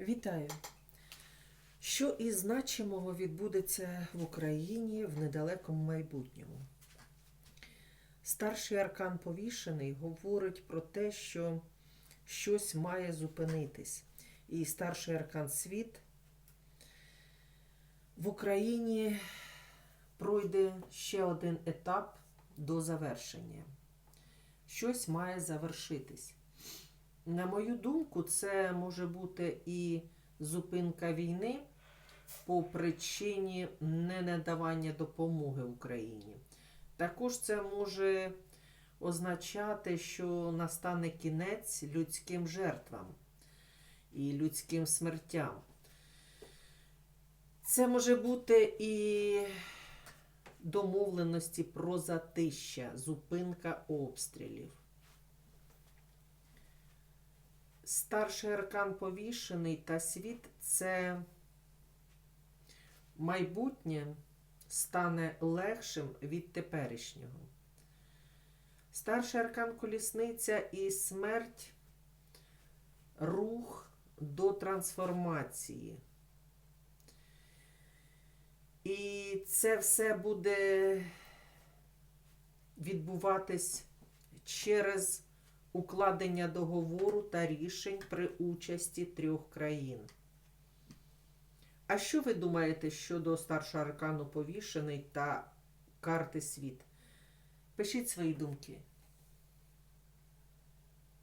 Вітаю! Що із значимого відбудеться в Україні в недалекому майбутньому? Старший аркан повішений говорить про те, що щось має зупинитись. І старший аркан світ в Україні пройде ще один етап до завершення. Щось має завершитись. На мою думку, це може бути і зупинка війни по причині ненадавання допомоги Україні. Також це може означати, що настане кінець людським жертвам і людським смертям. Це може бути і домовленості про затища, зупинка обстрілів. Старший аркан повішений та світ це майбутнє стане легшим від теперішнього. Старший аркан колісниця і смерть рух до трансформації. І це все буде відбуватись через укладення договору та рішень при участі трьох країн. А що ви думаєте щодо старшого аркану повішений та карти світ? Пишіть свої думки.